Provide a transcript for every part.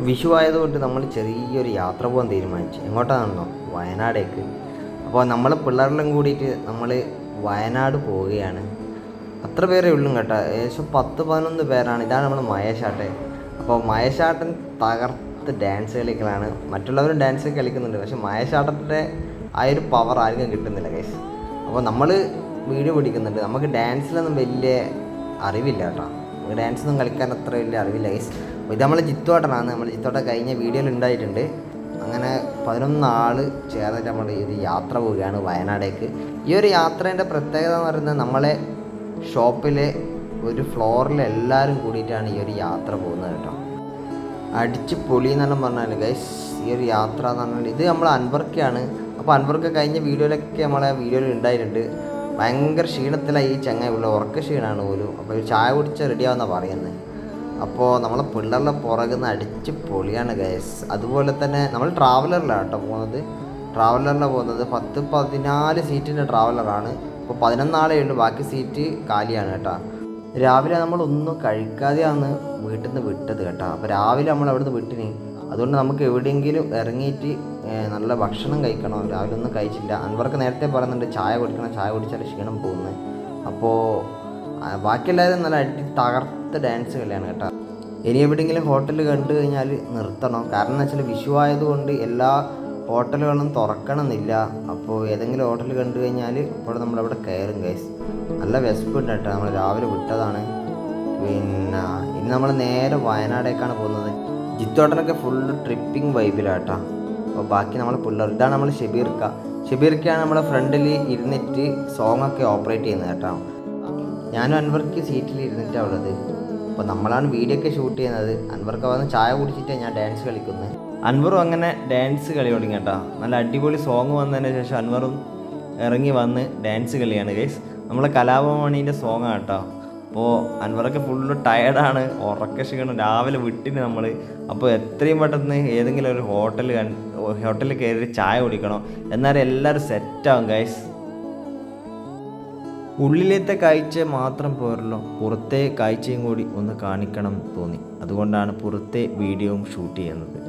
വിഷു ആയതുകൊണ്ട് നമ്മൾ ചെറിയൊരു യാത്ര പോകാൻ തീരുമാനിച്ചു. എങ്ങോട്ടാണെന്നോ? വയനാടേക്ക്. അപ്പോൾ നമ്മൾ പിള്ളേരെല്ലാം കൂടിയിട്ട് നമ്മൾ വയനാട് പോവുകയാണ്. അത്ര പേരേ ഉള്ളൂ കേട്ടോ. ഏകദേശം പത്ത് പതിനൊന്ന് പേരാണ്. ഇതാണ് നമ്മൾ മഹേഷാട്ടെ അപ്പോൾ മഹേഷാട്ടൻ തകർത്ത് ഡാൻസ് കളിക്കലാണ്. മറ്റുള്ളവരും ഡാൻസ് കളിക്കുന്നുണ്ട്. പക്ഷേ മഹേഷാട്ടന്റെ ആ ഒരു പവർ ആർക്കും കിട്ടുന്നില്ല കേസ് അപ്പോൾ നമ്മൾ വീഡിയോ പിടിക്കുന്നുണ്ട്. നമുക്ക് ഡാൻസിലൊന്നും വലിയ അറിവില്ല കേട്ടോ. നമുക്ക് ഡാൻസ് ഒന്നും കളിക്കാൻ അത്ര വലിയ അറിവില്ല ഗൈസ് അപ്പോൾ ഇത് നമ്മൾ ജിത്തോട്ടനാണ് നമ്മൾ ചിത്തോട്ട കഴിഞ്ഞ വീഡിയോയിൽ ഉണ്ടായിട്ടുണ്ട് അങ്ങനെ പതിനൊന്ന് ആൾ ചേർന്നിട്ട് നമ്മൾ ഒരു യാത്ര പോവുകയാണ് വയനാടേക്ക്. ഈ ഒരു യാത്രേന്റെ പ്രത്യേകത എന്ന് പറയുന്നത് നമ്മളെ ഷോപ്പിലെ ഒരു ഫ്ലോറിൽ എല്ലാവരും കൂടിയിട്ടാണ് ഈ ഒരു യാത്ര പോകുന്നത് കേട്ടോ. അടിച്ച് പൊളി എന്നെല്ലാം പറഞ്ഞാൽ ഗൈസ് ഈ ഒരു യാത്ര എന്ന് പറഞ്ഞാൽ ഇത് നമ്മൾ അൻവർക്കാണ്. അപ്പോൾ അൻവർക്ക് കഴിഞ്ഞ വീഡിയോയിലൊക്കെ നമ്മളെ വീഡിയോയിൽ ഉണ്ടായിട്ടുണ്ട് ഭയങ്കര ക്ഷീണത്തിലായി ഈ ചങ്ങായി ഉള്ള ഉറക്ക ക്ഷീണമാണ് പോലും. അപ്പോൾ ചായ കുടിച്ച് റെഡിയാവുന്ന പറയുന്നത് അപ്പോൾ നമ്മളെ പിള്ളേരുടെ പുറകുന്ന അടിച്ച് പൊളിയാണ് ഗൈസ് അതുപോലെ തന്നെ നമ്മൾ ട്രാവലറിലാണ് കേട്ടോ പോകുന്നത്. ട്രാവലറിലാണ് പോകുന്നത്. പത്ത് പതിനാല് സീറ്റിന്റെ ട്രാവലറാണ് ഇപ്പോൾ പതിനൊന്നാളേ ഉള്ളൂ. ബാക്കി സീറ്റ് കാലിയാണ് കേട്ടോ. രാവിലെ നമ്മൾ ഒന്നും കഴിക്കാതെയാണ് വീട്ടിൽ നിന്ന് വിട്ടത് കേട്ടോ. അപ്പോൾ രാവിലെ നമ്മൾ അവിടുന്ന് വിട്ടിന്. അതുകൊണ്ട് നമുക്ക് എവിടെയെങ്കിലും ഇറങ്ങിയിട്ട് നല്ല ഭക്ഷണം കഴിക്കണം? രാവിലെ ഒന്നും കഴിച്ചില്ല. അൻവർക്ക് നേരത്തെ പറയുന്നുണ്ട് ചായ കുടിക്കണം ചായ കുടിച്ചാൽ ക്ഷീണം പോകുന്നത് അപ്പോൾ ബാക്കിയെല്ലാവരും നല്ല അടി തകർത്ത് ഡാൻസ് കളിയാണ് കേട്ടോ. ഇനി എവിടെയെങ്കിലും ഹോട്ടൽ കണ്ടു കഴിഞ്ഞാൽ നിർത്തണം. കാരണം എന്ന് വെച്ചാൽ വിഷു ആയതുകൊണ്ട് എല്ലാ ഹോട്ടലുകളും തുറക്കണമെന്നില്ല. അപ്പോൾ ഏതെങ്കിലും ഹോട്ടൽ കണ്ടു കഴിഞ്ഞാൽ ഇപ്പോൾ നമ്മളവിടെ കയറും ഗൈസ് നല്ല വിശപ്പുണ്ട് കേട്ടോ. നമ്മൾ രാവിലെ വിട്ടതാണ്. പിന്നെ ഇനി നമ്മൾ നേരെ വയനാടേക്കാണ് പോകുന്നത്. ജിത്തോട്ടനൊക്കെ ഫുൾ ട്രിപ്പിംഗ് വൈബിലാട്ടാ അപ്പോൾ ബാക്കി നമ്മൾ പിള്ളേർ ഇതാണ് നമ്മൾ ഷെബീർക്ക. ഷെബീർക്കാണ് നമ്മളെ ഫ്രണ്ടിൽ ഇരുന്നിട്ട് സോങ്ങൊക്കെ ഓപ്പറേറ്റ് ചെയ്യുന്നത് കേട്ടോ. ഞാനും അൻവർക്ക് സീറ്റിൽ ഇരുന്നിട്ടാണ് ഉള്ളത്. അപ്പോൾ നമ്മളാണ് വീഡിയോ ഒക്കെ ഷൂട്ട് ചെയ്യുന്നത്. അൻവർക്ക് വന്ന് ചായ കുടിച്ചിട്ടാണ് ഞാൻ ഡാൻസ് കളിക്കുന്നത് അൻവറും അങ്ങനെ ഡാൻസ് കളി തുടങ്ങി കേട്ടോ നല്ല അടിപൊളി സോങ് വന്നതിന് ശേഷം അൻവറും ഇറങ്ങി വന്ന് ഡാൻസ് കളിയാണ് ഗൈസ് നമ്മളെ കലാഭവമണീന്റെ സോങ്ങാണ് കേട്ടോ. അപ്പോൾ അൻവറൊക്കെ ഫുള്ള് ടയർഡാണ് ഉറക്ക ക്ഷീണം. രാവിലെ വിട്ടിന് നമ്മൾ അപ്പോൾ എത്രയും പെട്ടെന്ന് ഏതെങ്കിലും ഒരു ഹോട്ടൽ ഹോട്ടലിൽ കയറി ചായ കുടിക്കണം. എന്നാലും എല്ലാവരും സെറ്റാവും ഗൈസ് ഉള്ളിലത്തെ കാഴ്ച മാത്രം പോരല്ലോ. പുറത്തെ കാഴ്ചയും കൂടി ഒന്ന് കാണിക്കണം തോന്നി. അതുകൊണ്ടാണ് പുറത്തെ വീഡിയോയും ഷൂട്ട് ചെയ്യുന്നത്.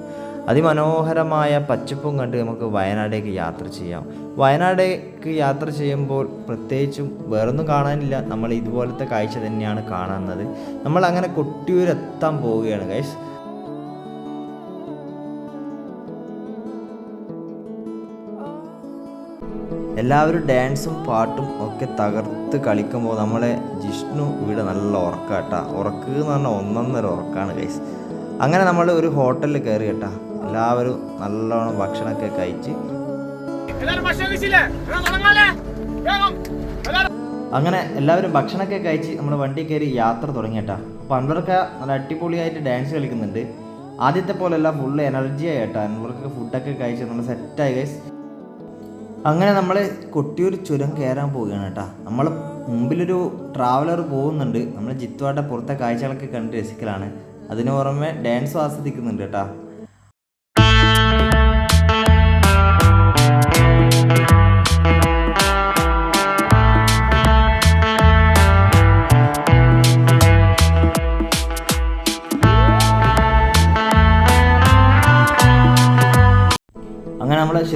അതിമനോഹരമായ പച്ചപ്പും കണ്ട് നമുക്ക് വയനാടേക്ക് യാത്ര ചെയ്യാം. വയനാടേക്ക് യാത്ര ചെയ്യുമ്പോൾ പ്രത്യേകിച്ചും വേറൊന്നും കാണാനില്ല. നമ്മൾ ഇതുപോലത്തെ കാഴ്ച തന്നെയാണ് കാണുന്നത്. നമ്മൾ അങ്ങനെ കൊട്ടിയൂരെത്താൻ പോവുകയാണ് ഗൈസ് എല്ലാവരും ഡാൻസും പാട്ടും ഒക്കെ തകർത്ത് കളിക്കുമ്പോൾ നമ്മളെ ജിഷ്ണു ഇവിടെ നല്ല ഉറക്കാട്ടാ. ഉറക്ക് എന്ന് പറഞ്ഞാൽ ഒന്നൊന്നര ഉറക്കാണ് ഗൈസ് അങ്ങനെ നമ്മൾ ഒരു ഹോട്ടലിൽ കയറി കേട്ടാ. എല്ലാവരും നല്ലോണം ഭക്ഷണമൊക്കെ കഴിച്ച്. അങ്ങനെ എല്ലാവരും ഭക്ഷണമൊക്കെ കഴിച്ച് നമ്മൾ വണ്ടി കയറി യാത്ര തുടങ്ങിയിട്ടാ അപ്പോൾ അൻവർക്ക് നല്ല അടിപൊളിയായിട്ട് ഡാൻസ് കളിക്കുന്നുണ്ട്. ആദ്യത്തെ പോലെയല്ല ഫുള്ള് എനർജി ആയിട്ടാ അൻവർക്ക് ഫുഡൊക്കെ കഴിച്ച് നമ്മൾ സെറ്റായി ഗൈസ് അങ്ങനെ നമ്മൾ കൊട്ടിയൂർ ചുരം കയറാൻ പോവുകയാണ് കേട്ടോ. നമ്മൾ മുമ്പിലൊരു ട്രാവലർ പോകുന്നുണ്ട്. നമ്മൾ ജിത്തുവാട്ട പുറത്തെ കാഴ്ചകളൊക്കെ കണ്ട് രസിക്കലാണ്. അതിന് പുറമെ ഡാൻസും ആസ്വദിക്കുന്നുണ്ട് കേട്ടോ.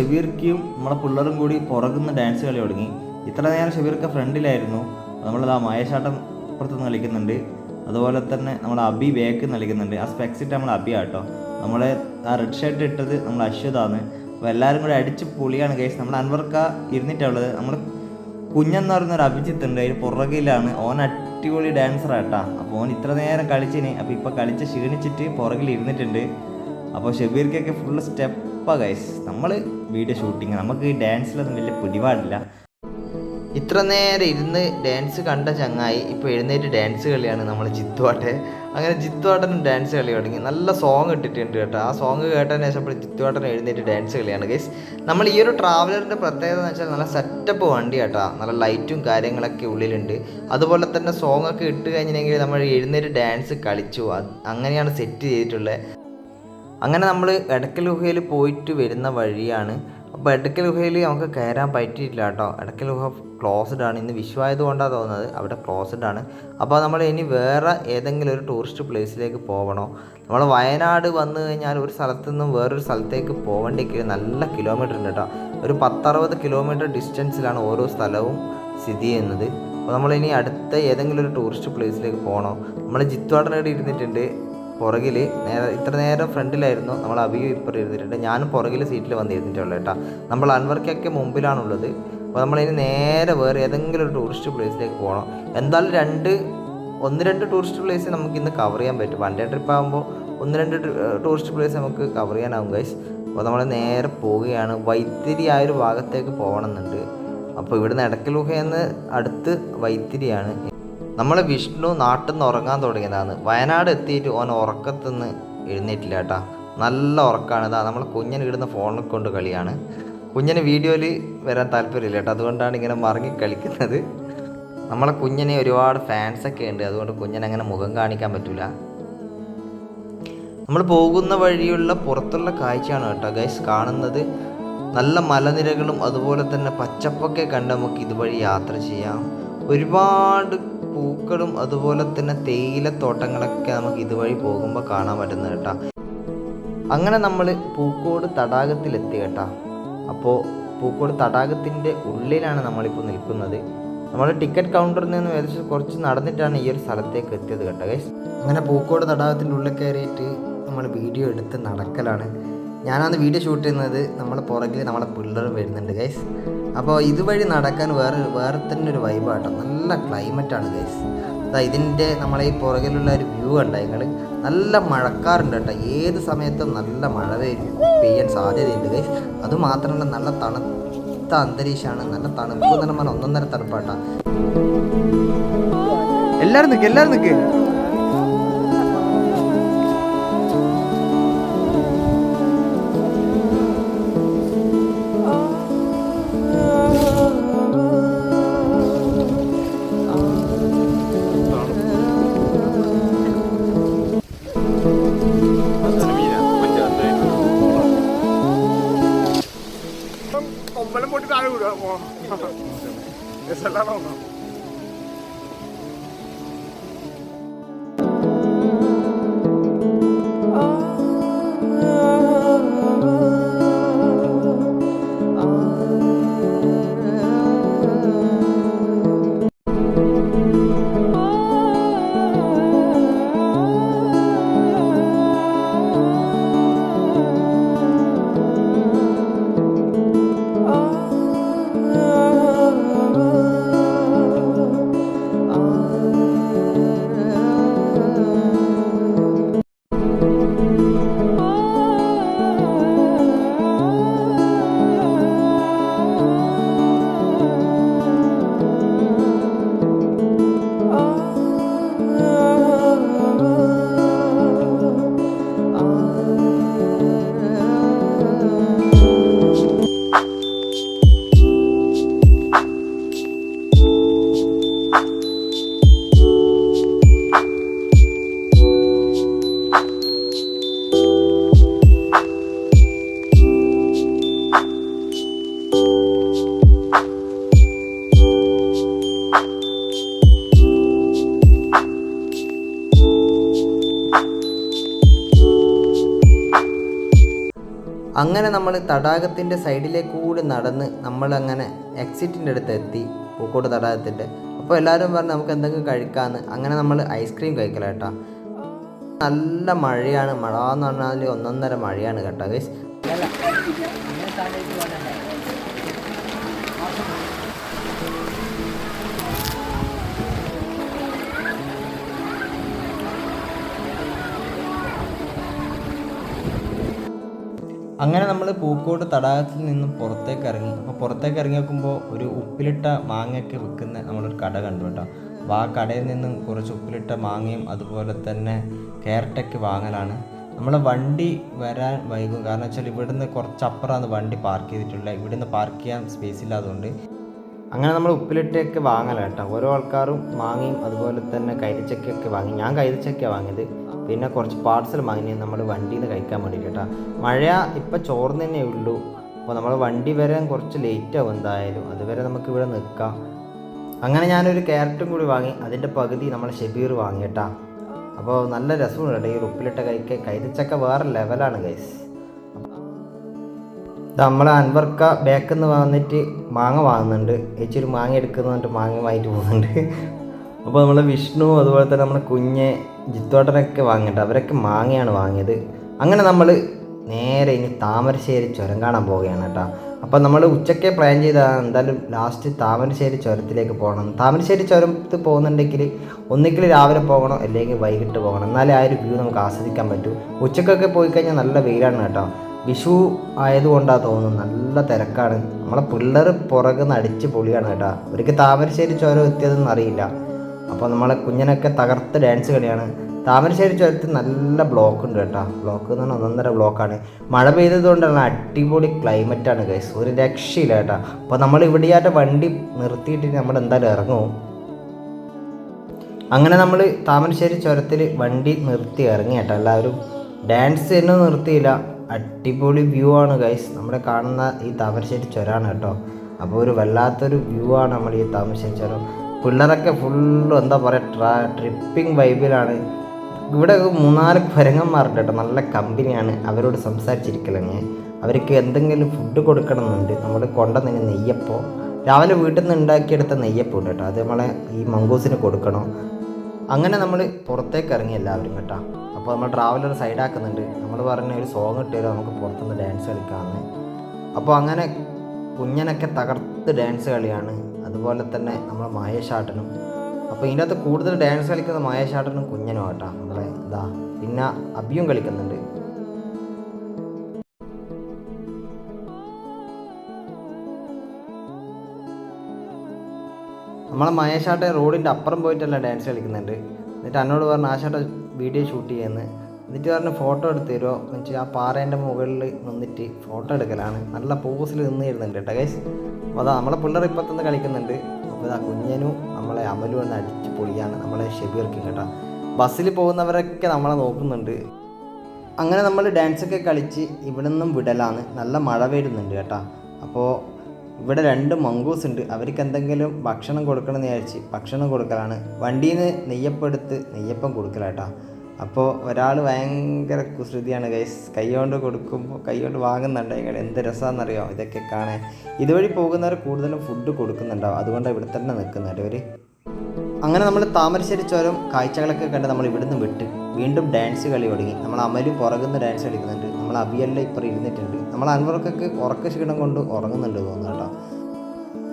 ഷബീർക്കും നമ്മളെ പിള്ളേരും കൂടി പുറകുന്ന ഡാൻസ് കളി തുടങ്ങി. ഇത്ര നേരം ഷബീർക്ക ഫ്രണ്ടിലായിരുന്നു നമ്മളത് ആ മയശാട്ടം ഇപ്പുറത്ത് നിന്ന് കളിക്കുന്നുണ്ട്. അതുപോലെ തന്നെ നമ്മൾ അബി ബേക്ക് കളിക്കുന്നുണ്ട്. ആ സ്പെക്സ് ഇട്ട് നമ്മൾ അബി ആട്ടോ നമ്മളെ ആ റെഡ് ഷർട്ട് ഇട്ടത് നമ്മൾ അശ്വതാണ് അപ്പോൾ എല്ലാവരും കൂടി അടിച്ച് പൊളിയാണ് കേസ് നമ്മൾ അൻവർക്ക ഇരുന്നിട്ടുള്ളത് നമ്മൾ കുഞ്ഞെന്ന് പറയുന്ന ഒരു അഭിജിത്ത് ഉണ്ട്. അതിന് പുറകിലാണ്. ഓൻ അടിപൊളി ഡാൻസർ ആട്ടാ അപ്പോൾ ഓൻ ഇത്ര നേരം കളിച്ചിന്. അപ്പോൾ ഇപ്പോൾ കളിച്ച് ക്ഷീണിച്ചിട്ട് പുറകിൽ ഇരുന്നിട്ടുണ്ട്. അപ്പോൾ ഷബീർക്കൊക്കെ ഫുള്ള് സ്റ്റെപ്പാ ഗൈസ് നമ്മൾ വീഡിയോ ഷൂട്ടിങ് നമുക്ക് ഡാൻസിലൊന്നും വലിയ പിടിപാടില്ല ഇത്ര നേരം ഇരുന്ന് ഡാൻസ് കണ്ട ചങ്ങായി ഇപ്പോൾ എഴുന്നേറ്റ് ഡാൻസ് കളിയാണ് നമ്മൾ ജിത്തുവാട്ടെ അങ്ങനെ ജിത്തുവാട്ടനും ഡാൻസ് കളി തുടങ്ങി. നല്ല സോങ് ഇട്ടിട്ടുണ്ട് കേട്ടോ. ആ സോങ് കേട്ടതിന് ശേഷം ഇപ്പോൾ ജിത്തുവാട്ടൻ എഴുന്നേറ്റ് ഡാൻസ് കളിയാണ് ഗൈസ് നമ്മൾ ഈ ഒരു ട്രാവലറിന്റെ പ്രത്യേകത എന്ന് വെച്ചാൽ നല്ല സെറ്റപ്പ് വണ്ടി കേട്ടോ. നല്ല ലൈറ്റും കാര്യങ്ങളൊക്കെ ഉള്ളിലുണ്ട്. അതുപോലെ തന്നെ സോങ്ങൊക്കെ ഇട്ട് കഴിഞ്ഞിട്ടുണ്ടെങ്കിൽ നമ്മൾ എഴുന്നേറ്റ് ഡാൻസ് കളിച്ചു. അങ്ങനെയാണ് സെറ്റ് ചെയ്തിട്ടുള്ളത് അങ്ങനെ നമ്മൾ എടക്കൽ ഗുഹയിൽ പോയിട്ട് വരുന്ന വഴിയാണ്. അപ്പോൾ എടക്കൽ ഗുഹയിൽ നമുക്ക് കയറാൻ പറ്റിയിട്ടില്ല കേട്ടോ. എടക്കൽ ഗുഹ ക്ലോസ്ഡ് ആണ്. ഇന്ന് വിഷുവായത് കൊണ്ടാണ് തോന്നുന്നത്. അവിടെ ക്ലോസ്ഡ് ആണ്. അപ്പോൾ നമ്മൾ ഇനി വേറെ ഏതെങ്കിലും ഒരു ടൂറിസ്റ്റ് പ്ലേസിലേക്ക് പോകണോ നമ്മൾ വയനാട് വന്നു കഴിഞ്ഞാൽ ഒരു സ്ഥലത്തു നിന്നും വേറൊരു സ്ഥലത്തേക്ക് പോകേണ്ടിക്ക് നല്ല കിലോമീറ്റർ ഉണ്ട് കേട്ടോ. ഒരു പത്തറുപത് കിലോമീറ്റർ ഡിസ്റ്റൻസിലാണ് ഓരോ സ്ഥലവും സ്ഥിതി ചെയ്യുന്നത്. അപ്പോൾ നമ്മളിനി അടുത്ത ഏതെങ്കിലും ഒരു ടൂറിസ്റ്റ് പ്ലേസിലേക്ക് പോകണോ? നമ്മൾ ജിത്വാടനോട് ഇരുന്നിട്ടുണ്ട്. പുറകിൽ നേരെ ഇത്ര നേരം ഫ്രണ്ടിലായിരുന്നു നമ്മൾ അഭിയും ഇപ്പുറം ഇരുന്നിട്ടുണ്ട്. ഞാനും പുറകിൽ സീറ്റിൽ വന്നിരുന്നിട്ടുള്ളൂ കേട്ടോ. നമ്മൾ അൻവർക്കൊക്കെ മുമ്പിലാണുള്ളത്. അപ്പോൾ നമ്മളിനി നേരെ വേറെ ഏതെങ്കിലും ഒരു ടൂറിസ്റ്റ് പ്ലേസിലേക്ക് പോകണം എന്തായാലും രണ്ട് ഒന്ന് രണ്ട് ടൂറിസ്റ്റ് പ്ലേസ് നമുക്ക് ഇന്ന് കവർ ചെയ്യാൻ പറ്റും. വൺ ഡേ ട്രിപ്പ് ആകുമ്പോൾ ഒന്ന് രണ്ട് ടൂറിസ്റ്റ് പ്ലേസ് നമുക്ക് കവർ ചെയ്യാനാവും ഗൈസ് അപ്പോൾ നമ്മൾ നേരെ പോവുകയാണ്. വൈത്തിരി ആ ഒരു ഭാഗത്തേക്ക് പോകണമെന്നുണ്ട്. അപ്പോൾ ഇവിടുന്ന് എടക്കൽ ഗുഹയെന്ന് അടുത്ത് വൈത്തിരിയാണ്. നമ്മളെ വിഷ്ണു നാട്ടിൽ നിന്ന് ഉറങ്ങാൻ തുടങ്ങിയതാണ്. വയനാട് എത്തിയിട്ട് ഓൻ ഉറക്കത്തുനിന്ന് എഴുന്നേറ്റില്ല കേട്ടാ. നല്ല ഉറക്കമാണ് ഇതാ നമ്മൾ കുഞ്ഞിന് ഇടുന്ന ഫോണിൽ കൊണ്ട് കളിയാണ്. കുഞ്ഞിന് വീഡിയോയിൽ വരാൻ താല്പര്യമില്ല കേട്ടോ. അതുകൊണ്ടാണ് ഇങ്ങനെ മറങ്ങി കളിക്കുന്നത്. നമ്മളെ കുഞ്ഞിന് ഒരുപാട് ഫാൻസൊക്കെ ഉണ്ട്. അതുകൊണ്ട് കുഞ്ഞിന് അങ്ങനെ മുഖം കാണിക്കാൻ പറ്റില്ല നമ്മൾ പോകുന്ന വഴിയുള്ള പുറത്തുള്ള കാഴ്ചയാണ് കേട്ടോ ഗൈസ് കാണുന്നത്. നല്ല മലനിരകളും അതുപോലെ തന്നെ പച്ചപ്പൊക്കെ കണ്ട് നമുക്ക് ഇതുവഴി യാത്ര ചെയ്യാം. ഒരുപാട് പൂക്കളും അതുപോലെ തന്നെ തേയിലത്തോട്ടങ്ങളൊക്കെ നമുക്ക് ഇതുവഴി പോകുമ്പോൾ കാണാൻ പറ്റുന്നത് കേട്ടോ. അങ്ങനെ നമ്മൾ പൂക്കോട് തടാകത്തിലെത്തി കേട്ടാ. അപ്പോൾ പൂക്കോട് തടാകത്തിന്റെ ഉള്ളിലാണ് നമ്മളിപ്പോൾ നിൽക്കുന്നത്. നമ്മൾ ടിക്കറ്റ് കൗണ്ടറിൽ നിന്ന് ഏകദേശം കുറച്ച് നടന്നിട്ടാണ് ഈ ഒരു സ്ഥലത്തേക്ക് എത്തിയത് കേട്ടോ അങ്ങനെ പൂക്കോട് തടാകത്തിന്റെ ഉള്ളിൽ കയറിയിട്ട് നമ്മൾ വീഡിയോ എടുത്ത് നടക്കലാണ്. ഞാനന്ന് വീഡിയോ ഷൂട്ട് ചെയ്യുന്നത് നമ്മൾ പുറകിൽ നമ്മളെ പിള്ളേർ വരുന്നുണ്ട് ഗൈസ് അപ്പോൾ ഇതുവഴി നടക്കാൻ വേറെ വേറെ തന്നെ ഒരു വൈബാട്ടോ നല്ല ക്ലൈമറ്റാണ് ഗൈസ് അതാ ഇതിന്റെ നമ്മളെ ഈ പുറകിലുള്ള ഒരു വ്യൂ കണ്ട നിങ്ങൾ നല്ല മഴക്കാറുണ്ട് കേട്ടോ. ഏത് സമയത്തും നല്ല മഴ പെയ്യും പെയ്യാൻ സാധ്യതയുണ്ട് ഗൈസ് അതുമാത്രമല്ല നല്ല തണുത്ത അന്തരീക്ഷമാണ്. നല്ല തണുപ്പ് എന്ന് ഒന്നൊന്നര തണുപ്പാട്ടാ. എല്ലാവരും നിൽക്കുക എല്ലാവരും നിക്ക്. താഴെ വിടുക അങ്ങനെ നമ്മൾ തടാകത്തിന്റെ സൈഡിലേക്കൂടി നടന്ന് നമ്മളങ്ങനെ എക്സിറ്റിന്റെ അടുത്ത് എത്തി പൂക്കോട് തടാകത്തിന്റെ. അപ്പോൾ എല്ലാവരും പറഞ്ഞ് നമുക്ക് എന്തെങ്കിലും കഴിക്കാമെന്ന് അങ്ങനെ നമ്മൾ ഐസ്ക്രീം കഴിക്കല കേട്ടോ. നല്ല മഴയാണ്. മഴ എന്ന് പറഞ്ഞാൽ ഒന്നൊന്നര മഴയാണ് കേട്ടോ ഗൈസ് അങ്ങനെ നമ്മൾ പൂക്കോട് തടാകത്തിൽ നിന്നും പുറത്തേക്ക് ഇറങ്ങി. അപ്പോൾ പുറത്തേക്ക് ഇറങ്ങി നോക്കുമ്പോൾ ഒരു ഉപ്പിലിട്ട മാങ്ങയൊക്കെ വിൽക്കുന്ന നമ്മളൊരു കട കണ്ടു കേട്ടോ. അപ്പോൾ ആ കടയിൽ നിന്നും കുറച്ച് ഉപ്പിലിട്ട മാങ്ങയും അതുപോലെ തന്നെ ക്യാരറ്റൊക്കെ വാങ്ങലാണ്. നമ്മൾ വണ്ടി വരാൻ വൈകും. കാരണം വെച്ചാൽ ഇവിടുന്ന് കുറച്ച് അപ്പുറമാണ് വണ്ടി പാർക്ക് ചെയ്തിട്ടുള്ളത് ഇവിടുന്ന് പാർക്ക് ചെയ്യാൻ സ്പേസ് ഇല്ലാത്തതുകൊണ്ട് അങ്ങനെ നമ്മൾ ഉപ്പിലിട്ടൊക്കെ വാങ്ങല കേട്ടോ. ഓരോ ആൾക്കാരും വാങ്ങിയും അതുപോലെ തന്നെ കൈതച്ചക്കൊക്കെ വാങ്ങി. ഞാൻ കൈതച്ചൊക്കെയാണ് വാങ്ങിയത്. പിന്നെ കുറച്ച് പാർസൽ വാങ്ങി. നമ്മൾ വണ്ടിയിൽ നിന്ന് കഴിക്കാൻ വേണ്ടിയിട്ട് കേട്ടോ. മഴ ഇപ്പം ചോർന്ന് തന്നെ ഉള്ളൂ. അപ്പോൾ നമ്മൾ വണ്ടി വരെ കുറച്ച് ലേറ്റ് ആവും എന്തായാലും. അതുവരെ നമുക്ക് ഇവിടെ നിൽക്കാം അങ്ങനെ ഞാനൊരു ക്യാരറ്റും കൂടി വാങ്ങി. അതിന്റെ പകുതി നമ്മൾ ഷെബീർ വാങ്ങി കേട്ടാ. അപ്പോൾ നല്ല രസമുണ്ട് കേട്ടോ ഈ ഉപ്പിലിട്ട കൈക്ക്. കൈതച്ചക്ക വേറെ ലെവലാണ് ഗൈസ് നമ്മൾ അൻവർക്ക ബാക്കിൽ നിന്ന് വന്നിട്ട് മാങ്ങ വാങ്ങുന്നുണ്ട്. ഏച്ചി ഒരു മാങ്ങ എടുക്കുന്നുണ്ട് മാങ്ങ വാങ്ങിട്ട് പോകുന്നുണ്ട് അപ്പോൾ നമ്മൾ വിഷ്ണു അതുപോലെ തന്നെ നമ്മുടെ കുഞ്ഞ് ജിത്തോട്ടനൊക്കെ വാങ്ങിയിട്ട് അവരൊക്കെ മാങ്ങയാണ് വാങ്ങിയത്. അങ്ങനെ നമ്മൾ നേരെ ഇനി താമരശ്ശേരി ചുരം കാണാൻ പോവുകയാണ് കേട്ടോ. അപ്പോൾ നമ്മൾ ഉച്ചയ്ക്ക് പ്ലാൻ ചെയ്ത എന്തായാലും ലാസ്റ്റ് താമരശ്ശേരി ചുരത്തിലേക്ക് പോകണം. താമരശ്ശേരി ചുരത്ത് പോകുന്നുണ്ടെങ്കിൽ ഒന്നിക്കൽ രാവിലെ പോകണം അല്ലെങ്കിൽ വൈകിട്ട് പോകണം. എന്നാലേ ആ ഒരു വ്യൂ നമുക്ക് ആസ്വദിക്കാൻ പറ്റൂ. ഉച്ചക്കൊക്കെ പോയി കഴിഞ്ഞാൽ നല്ല വെയിലാണ് കേട്ടോ. വിഷു ആയതുകൊണ്ടാണ് തോന്നുന്നു. നല്ല തിരക്കാണ്. നമ്മളെ പിള്ളേർ പുറകുന്ന് അടിച്ച് പൊളിയാണ് കേട്ടോ. അവർക്ക് താമരശ്ശേരി ചുരം എത്തിയതെന്ന് അറിയില്ല. അപ്പോൾ നമ്മളെ കുഞ്ഞിനൊക്കെ തകർത്ത് ഡാൻസ് കളിയാണ്. താമരശ്ശേരി ചുരത്തിൽ നല്ല ബ്ലോക്ക് ഉണ്ട് കേട്ടോ. ബ്ലോക്ക് എന്ന് പറഞ്ഞാൽ ഒന്നൊന്നര ബ്ലോക്കാണ് മഴ പെയ്തതുകൊണ്ടാണ് അടിപൊളി ക്ലൈമറ്റാണ് ഗൈസ് ഒരു രക്ഷയില്ല കേട്ടോ. അപ്പോൾ നമ്മൾ ഇവിടെയായിട്ട് വണ്ടി നിർത്തിയിട്ട് നമ്മൾ എന്തായാലും ഇറങ്ങും. അങ്ങനെ നമ്മൾ താമരശ്ശേരി ചുരത്തിൽ വണ്ടി നിർത്തി ഇറങ്ങി കേട്ടോ. എല്ലാവരും ഡാൻസ് തന്നെ നിർത്തിയില്ല. അടിപൊളി വ്യൂ ആണ് ഗൈസ് നമ്മുടെ കാണുന്ന ഈ താമരശ്ശേരി ചുരമാണ് കേട്ടോ. അപ്പോൾ ഒരു വല്ലാത്തൊരു വ്യൂ ആണ് നമ്മൾ ഈ താമരശ്ശേരി ചുരം. പിള്ളേരൊക്കെ ഫുള്ളും എന്താ പറയുക ട്രാ ട്രിപ്പിംഗ് വൈബിലാണ് ഇവിടെ മൂന്നാൽ കുരങ്ങന്മാരുണ്ട് കേട്ടോ നല്ല കമ്പനിയാണ് അവരോട് സംസാരിച്ചിരിക്കലങ്ങ്. അവർക്ക് എന്തെങ്കിലും ഫുഡ് കൊടുക്കണമെന്നുണ്ട്. നമ്മൾ കൊണ്ടുവന്നതിന് നെയ്യപ്പോൾ രാവിലെ വീട്ടിൽ നിന്ന് ഉണ്ടാക്കിയെടുത്ത നെയ്യപ്പം ഉണ്ട് കേട്ടോ. അത് നമ്മളെ ഈ മങ്കൂസിന് കൊടുക്കണം. അങ്ങനെ നമ്മൾ പുറത്തേക്ക് ഇറങ്ങി എല്ലാവരും കേട്ടോ. അപ്പോൾ നമ്മൾ ട്രാവലർ സൈഡാക്കുന്നുണ്ട് നമ്മൾ പറഞ്ഞ ഒരു സോങ് ഇട്ട് നമുക്ക് പുറത്തുനിന്ന് ഡാൻസ് കളിക്കാമെന്ന് അപ്പോൾ അങ്ങനെ കുഞ്ഞനൊക്കെ തകർത്ത് ഡാൻസ് കളിയാണ്. അതുപോലെ തന്നെ നമ്മൾ മഹേഷാട്ടനും. അപ്പോൾ ഇതിന്റെ അകത്ത് കൂടുതൽ ഡാൻസ് കളിക്കുന്ന മഹേഷാട്ടനും കുഞ്ഞനും ആട്ടാ. നമ്മളെ ഇതാ പിന്നെ അബിയും കളിക്കുന്നുണ്ട്. നമ്മളെ മഹേഷാട്ടെ റോഡിന്റെ അപ്പുറം പോയിട്ടല്ല ഡാൻസ് കളിക്കുന്നുണ്ട്. എന്നിട്ട് എന്നോട് പറഞ്ഞു ആശാട്ട വീഡിയോ ഷൂട്ട് ചെയ്യുന്നത് എന്നിട്ട് പറഞ്ഞു ഫോട്ടോ എടുത്ത് തരുമോ എന്ന് വെച്ചാൽ ആ പാറേന്റെ മുകളിൽ നിന്നിട്ട് ഫോട്ടോ എടുക്കലാണ്. നല്ല പോസിൽ നിന്ന് തരുന്നുണ്ട് കേട്ടോ ഗൈസ് അപ്പോൾ അതാ നമ്മളെ പിള്ളേർ ഇപ്പം തന്നെ കളിക്കുന്നുണ്ട്. അപ്പോൾ ഇതാ കുഞ്ഞനും നമ്മളെ അമലും എന്ന് അടിച്ച് പൊളിയാണ്. നമ്മളെ ഷെബീർക്കും കേട്ടോ. ബസ്സിൽ പോകുന്നവരൊക്കെ നമ്മളെ നോക്കുന്നുണ്ട്. അങ്ങനെ നമ്മൾ ഡാൻസൊക്കെ കളിച്ച് ഇവിടെ നിന്നും വിടലാണ്. നല്ല മഴ വരുന്നുണ്ട് കേട്ടോ. അപ്പോൾ ഇവിടെ രണ്ട് മങ്കൂസ് ഉണ്ട്. അവർക്ക് എന്തെങ്കിലും ഭക്ഷണം കൊടുക്കണം എന്ന് വിചാരിച്ച് ഭക്ഷണം കൊടുക്കലാണ്. വണ്ടിയിൽ നിന്ന് നെയ്യപ്പം എടുത്ത് നെയ്യപ്പം കൊടുക്കലാട്ടാ അപ്പോൾ ഒരാൾ ഭയങ്കര കുസൃതിയാണ് ഗൈസ് കൈകൊണ്ട് കൊടുക്കുമ്പോൾ കൈ കൊണ്ട് വാങ്ങുന്നുണ്ട്. ഇങ്ങനെ എന്ത് രസമാണെന്നറിയോ ഇതൊക്കെ കാണാൻ. ഇതുവഴി പോകുന്നവർ കൂടുതലും ഫുഡ് കൊടുക്കുന്നുണ്ടാവും. അതുകൊണ്ടാണ് ഇവിടെ തന്നെ നിൽക്കുന്നത് ഇവർ അങ്ങനെ നമ്മൾ താമരശ്ശേരി ചുരം കാഴ്ചകളൊക്കെ കണ്ട് നമ്മൾ ഇവിടുന്ന് വിട്ട് വീണ്ടും ഡാൻസ് കളി തുടങ്ങി. നമ്മൾ അമൽ പുറകുന്ന ഡാൻസ് കളിക്കുന്നുണ്ട്. നമ്മൾ അബിയല്ല ഇപ്പുറം ഇരുന്നിട്ടുണ്ട്. നമ്മൾ അൻവർക്കൊക്കെ ഉറക്ക ക്ഷീണം കൊണ്ട് ഉറങ്ങുന്നുണ്ട് തോന്നുന്നു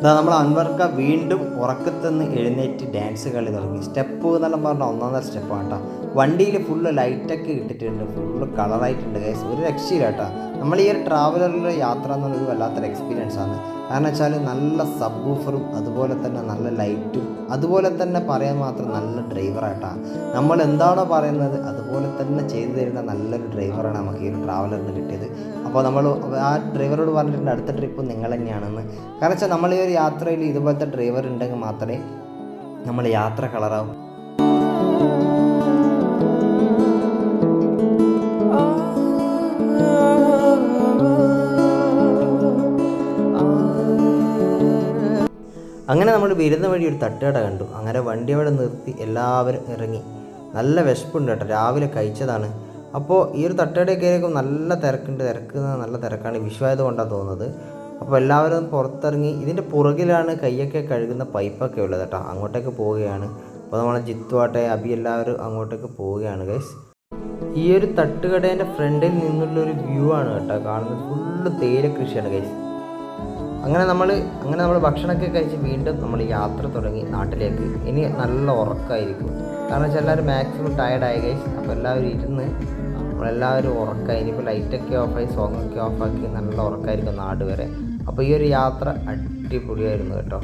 ഇതാ നമ്മൾ അൻവർക്ക വീണ്ടും ഉറക്കത്തുനിന്ന് എഴുന്നേറ്റ് ഡാൻസ് കളി തുടങ്ങി. സ്റ്റെപ്പ് എന്നെല്ലാം പറഞ്ഞാൽ ഒന്നാമത്തെ സ്റ്റെപ്പാണ് കേട്ടോ വണ്ടിയിൽ ഫുള്ള് ലൈറ്റൊക്കെ ഇട്ടിട്ടുണ്ട്. ഫുള്ള് കളറായിട്ടുണ്ട് ഗൈസ് ഒരു രക്ഷയില്ല കേട്ടോ നമ്മൾ ഈ ഒരു ട്രാവലറിൽ യാത്ര എന്നുള്ളൊരു വല്ലാത്തൊരു എക്സ്പീരിയൻസ് ആണ്. കാരണം വെച്ചാൽ നല്ല സബ് ഊഫറും അതുപോലെ തന്നെ നല്ല ലൈറ്റും അതുപോലെ തന്നെ പറയാൻ മാത്രം നല്ല ഡ്രൈവറായിട്ടാ നമ്മൾ എന്താണോ പറയുന്നത് അതുപോലെ തന്നെ ചെയ്തു തരുന്ന നല്ലൊരു ഡ്രൈവറാണ് നമുക്ക് ഈ ഒരു ട്രാവലറിന് കിട്ടിയത്. അപ്പോൾ നമ്മൾ ആ ഡ്രൈവറോട് പറഞ്ഞിട്ടുണ്ട് അടുത്ത ട്രിപ്പ് നിങ്ങൾ തന്നെയാണെന്ന്. കാരണം വെച്ചാൽ നമ്മൾ ഈ ഒരു യാത്രയിൽ ഇതുപോലത്തെ ഡ്രൈവർ ഉണ്ടെങ്കിൽ മാത്രമേ നമ്മൾ യാത്ര കളറാവും അങ്ങനെ നമ്മൾ വരുന്ന വഴി ഒരു തട്ടുകട കണ്ടു. അങ്ങനെ വണ്ടി അവിടെ നിർത്തി എല്ലാവരും ഇറങ്ങി. നല്ല വിശപ്പുണ്ട് കേട്ടോ. രാവിലെ കഴിച്ചതാണ്. അപ്പോൾ ഈ ഒരു തട്ടുകടയിൽ ആയിരിക്കും നല്ല തിരക്കുണ്ട്. തിരക്ക് നല്ല തിരക്കാണ്. വിഷുവായത് കൊണ്ടാണ് തോന്നുന്നത്. അപ്പോൾ എല്ലാവരും പുറത്തിറങ്ങി ഇതിന്റെ പുറകിലാണ് കൈയൊക്കെ കഴുകുന്ന പൈപ്പൊക്കെ ഉള്ളത് കേട്ടോ. അങ്ങോട്ടേക്ക് പോവുകയാണ്. അപ്പോൾ നമ്മളെ ജിത്തുവാട്ടെ അബി എല്ലാവരും അങ്ങോട്ടേക്ക് പോവുകയാണ് ഗൈസ് ഈ ഒരു തട്ടുകടേന്റെ ഫ്രണ്ടിൽ നിന്നുള്ളൊരു വ്യൂ ആണ് കേട്ടോ കാണുന്നത്. ഫുള്ള് തേയില കൃഷിയാണ് ഗൈസ് അങ്ങനെ നമ്മൾ അങ്ങനെ നമ്മൾ ഭക്ഷണമൊക്കെ കഴിച്ച് വീണ്ടും നമ്മൾ യാത്ര തുടങ്ങി നാട്ടിലേക്ക്. ഇനി നല്ല ഉറക്കമായിരിക്കും കാരണം വെച്ചാൽ എല്ലാവരും മാക്സിമം ടയർഡായി ഗൈസ് അപ്പോൾ എല്ലാവരും ഇരുന്ന് നമ്മളെല്ലാവരും ഉറക്കമായി ഇനിയിപ്പോൾ ലൈറ്റൊക്കെ ഓഫായി സോങ്ങൊക്കെ ഓഫാക്കി നല്ല ഉറക്കമായിരിക്കും നാട് വരെ അപ്പോൾ ഈ ഒരു യാത്ര അടിപൊളിയായിരുന്നു കേട്ടോ.